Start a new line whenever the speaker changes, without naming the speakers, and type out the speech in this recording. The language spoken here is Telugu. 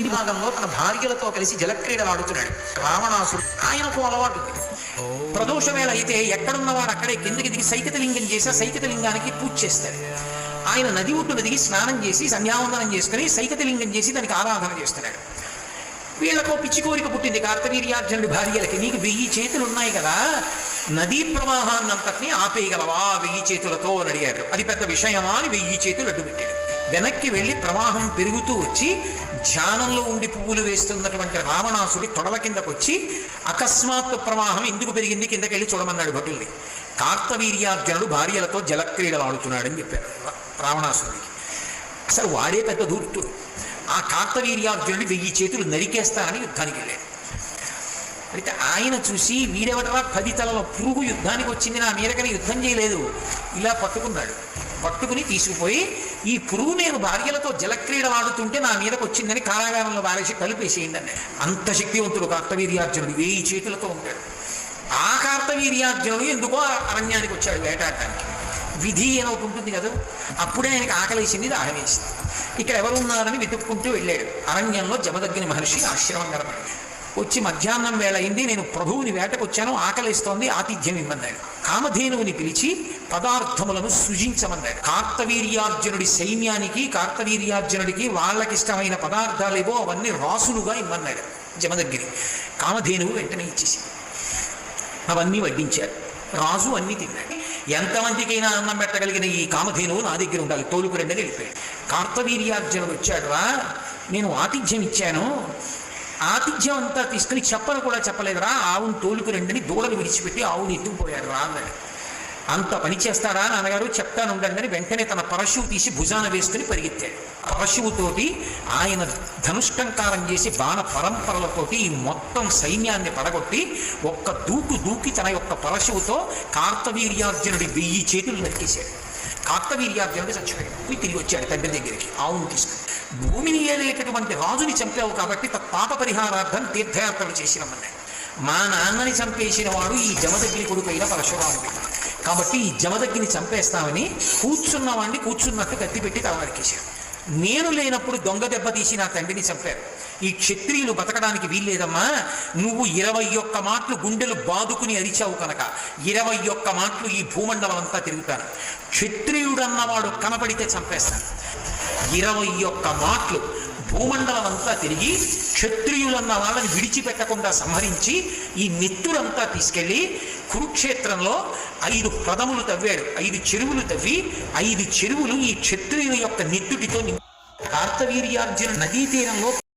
భాగంలో తన భార్యలతో కలిసి జలక్రీడలు ఆడుతున్నాడు. రావణాసుడు ఆయనకు అలవాటు. ఉంది. ప్రదోష వేళ అయితే ఎక్కడున్నవాడు అక్కడే కిందికి దిగి సైకత లింగం చేసి ఆ సైకత లింగానికి పూజ చేస్తాడు. ఆయన నది ఒడ్డున దిగి స్నానం చేసి సంధ్యావందనం చేసుకుని సైకత లింగం చేసి దానికి ఆరాధన చేస్తున్నాడు. వీళ్ళకో పిచ్చి కోరిక పుట్టింది. కార్తవీర్యార్జునుడి భార్యలకి నీకు వెయ్యి చేతులు ఉన్నాయి కదా. నదీ ప్రవాహాన్నంతటినీ ఆపేయగలవా? వెయ్యి చేతులతో అని అడిగారు అది పెద్ద విషయమా అని వెయ్యి చేతులు అడ్డుపెట్టాడు. వెనక్కి వెళ్ళి ప్రవాహం పెరుగుతూ వచ్చి ధ్యానంలో ఉండి పువ్వులు వేస్తున్నటువంటి రావణాసుడి తొడల కిందకు వచ్చి అకస్మాత్తు ప్రవాహం ఎందుకు పెరిగింది? కిందకి వెళ్ళి చూడమన్నాడు భటుల్ని. కార్తవీర్యార్జునుడు భార్యలతో జలక్రీడలు ఆడుతున్నాడని చెప్పారు రావణాసుడికి. అసలు వాడే పెద్ద దూర్తుడు ఆ కార్తవీర్యార్జునుడి వెయ్యి చేతులు నరికేస్తారని యుద్ధానికి వెళ్ళాడు. అయితే ఆయన చూసి వీడెవటరా పది తలల పురుగు యుద్ధానికి వచ్చింది నా మీదకని యుద్ధం చేయలేదు. ఇలా పట్టుకున్నాడు. పట్టుకుని తీసుకుపోయి ఈ పురుగు నేను భార్యలతో జలక్రీడలాడుతుంటే నా మీదకు వచ్చిందని కారాగారంలో వారేసి కలిపేసేయండి అన్నాడు. అంత శక్తివంతుడు కార్తవీర్యార్జునుడు వెయ్యి చేతులతో ఉంటాడు. ఆ కార్తవీర్యార్జునుడు ఎందుకో అరణ్యానికి వచ్చాడు వేటాడటానికి. విధి అని ఒకటి ఉంటుంది కదా అప్పుడే ఆయనకి ఆకలేసింది దాహవేసింది ఇక్కడ ఎవరు ఉన్నారని వెతుక్కుంటూ వెళ్ళాడు. అరణ్యంలో జమదగ్ని మహర్షి ఆశ్రమం కనపడింది వచ్చి మధ్యాహ్నం వేళ అయింది నేను ప్రభువుని వేటకు వచ్చాను ఆకలిస్తోంది ఆతిథ్యం ఇమ్మన్నాడు కామధేనువుని పిలిచి పదార్థములను సృజించమన్నాడు. కార్తవీర్యార్జునుడి సైన్యానికి కార్తవీర్యార్జునుడికి వాళ్ళకిష్టమైన పదార్థాలేవో అవన్నీ రాసులుగా ఇమ్మన్నాడు జమదగ్గిరి కామధేనువు వెంటనే ఇచ్చేసి అవన్నీ వడ్డించారు. రాజు అన్నీ తిన్నాడు. ఎంతమందికైనా అన్నం పెట్టగలిగిన ఈ కామధేనువు నా దగ్గర ఉండాలి తోలుకు అని వెళ్ళిపోయాడు. కార్తవీర్యార్జునుడు వచ్చాడు రా నేను ఆతిథ్యం ఇచ్చాను ఆతిథ్యం అంతా తీసుకుని చెప్పను కూడా చెప్పలేదురా. ఆవును తోలుకు రెండని దూడలు విడిచిపెట్టి ఆవుని ఎత్తుకుపోయాడు రా అన్నాడు. అంత పని చేస్తారా నాన్నగారు? చెప్తాను ఉండండి అని వెంటనే తన పరశువు తీసి భుజాన వేసుకుని పరిగెత్తాడు. పరశువుతోటి ఆయన ధనుష్కంకారం చేసి బాణ పరంపరలతోటి ఈ మొత్తం సైన్యాన్ని పడగొట్టి ఒక్క దూకు దూకి తన యొక్క పరశువుతో కార్తవీర్యార్జునుడి వెయ్యి చేతులు నరికేశాడు. కార్తవీర్యార్జునుడి చచ్చిపోయాడు. తిరిగి వచ్చాడు తండ్రి దగ్గరికి. ఆవును తీసుకుని. భూమిని ఏలేటటువంటి రాజుని చంపావు కాబట్టి పాప పరిహారార్థం తీర్థయాత్రలు చేసినమన్నాడు మా నాన్నని చంపేసిన వాడు ఈ జమదగ్ని కొడుకైన పరశురాముడు. కాబట్టి ఈ జమదగ్గిని చంపేస్తామని కూర్చున్న వాడిని కూర్చున్నట్టు కత్తిపెట్టి తలనరికేశాడు. నేను లేనప్పుడు దొంగ దెబ్బ తీసి నా తండ్రిని చంపారు. ఈ క్షత్రియులు బతకడానికి వీల్లేదమ్మా. నువ్వు ఇరవై ఒక్క మాటలు గుండెలు బాదుకుని అరిచావు కనుక ఇరవై ఒక్క మాటలు ఈ భూమండలం అంతా తిరుగుతాను. క్షత్రియుడన్నవాడు కనపడితే చంపేస్తాను. ఇరవై ఒక్క మాటలు భూమండలం అంతా తిరిగి క్షత్రియులన్న వాళ్ళని విడిచిపెట్టకుండా సంహరించి ఈ నెత్తురంతా తీసుకెళ్ళి కురుక్షేత్రంలో ఐదు పదములు తవ్వాడు. ఐదు చెరువులు తవ్వి ఐదు చెరువులు ఈ క్షత్రియుల యొక్క నెత్తుటితో కార్తవీర్యార్జున నదీ తీరంలో